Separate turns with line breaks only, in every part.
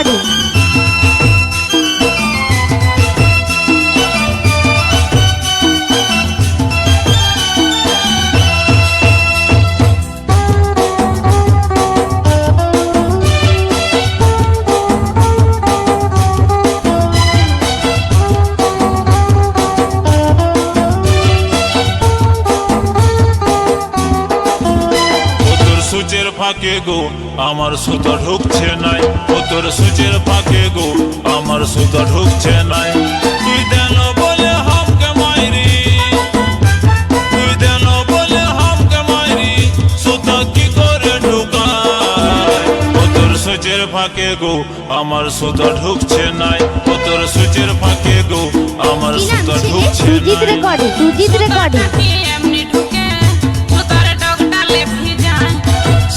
Antônio. সুচের ফাঁকে গো আমার সুতো ঢুকছে নাই। ও তোর সুচের ফাঁকে গো আমার সুতো ঢুকছে নাই। ফাঁকে গো আমার সুতো ঢুকছে নাই। ও তোর সুচের ফাঁকে গো আমার সুতো ঢুকছে নাই।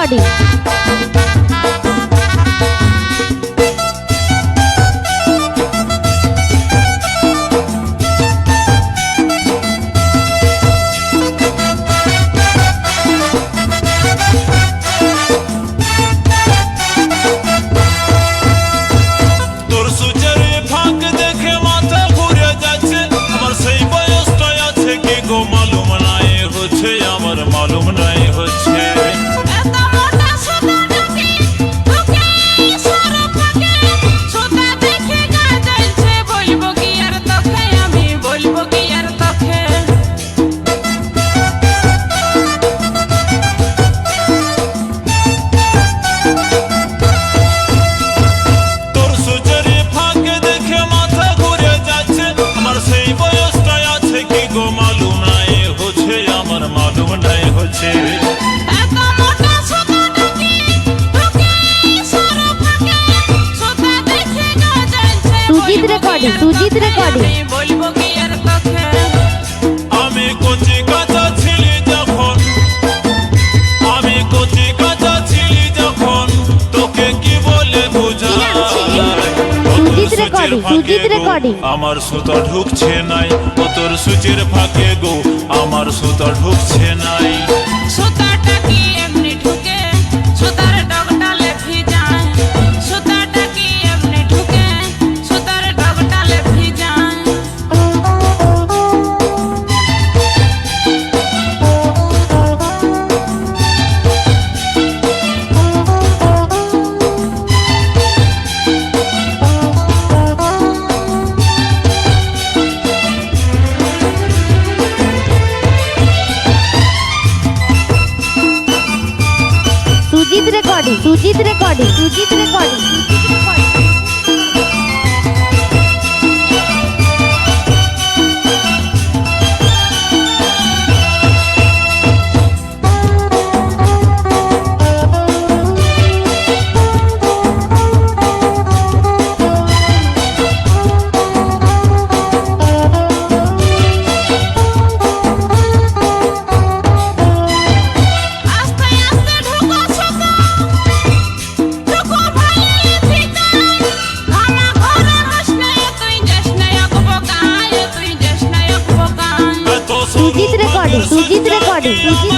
பாடி. পারি? যখন। আমার সুতা ঢুকছে নাই। ও তোর সুচির ফাঁকে গো। আমার সুতা ঢুকছে নাই।
সুতাটা কি recording Sujit recording Sujit recording Sujit recording 李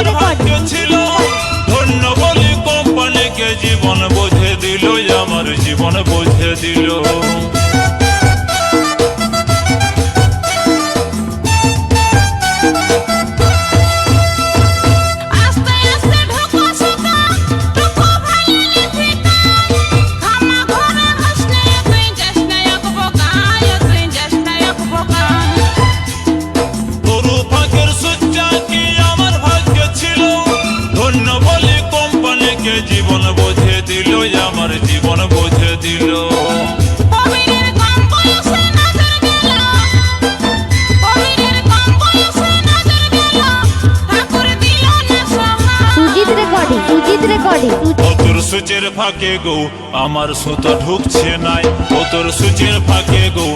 Sujit
ও তোর সুচের ফাঁকে গো আমার সুতো ঢুকছে নাই। ও তোর সুচের ফাঁকে গো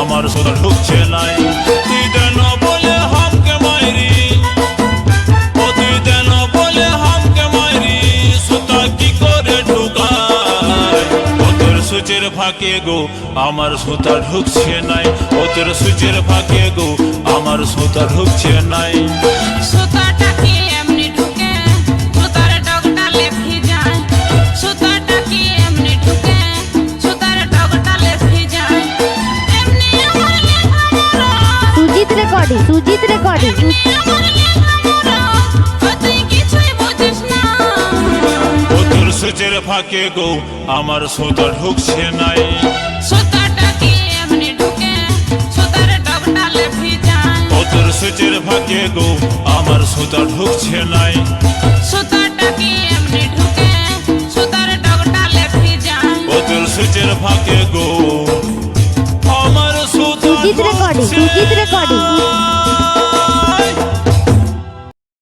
আমার সুতো ঢুকছে নাই। তুই দেন বলে হামকে মাইরি। ও তুই দেন বলে হামকে মাইরি সুতা কি করে ঢুকায়? ও তোর সুচের ফাঁকে গো আমার সুতা ঢুকছে নাই। ও তোর সুচের ফাঁকে গো আমার সুতা ঢুকছে নাই।
সুতাটা
রেকর্ডিং সুজিত রেকর্ডিং
সুচের ফাঁকে গো আমার সুতা ঢুকছে নাই। তোর সুচের ফাঁকে গো আমার সুতা ঢুকছে নাই। সুচের ফাঁকে গো আমার সুতা ঢুকছে নাই।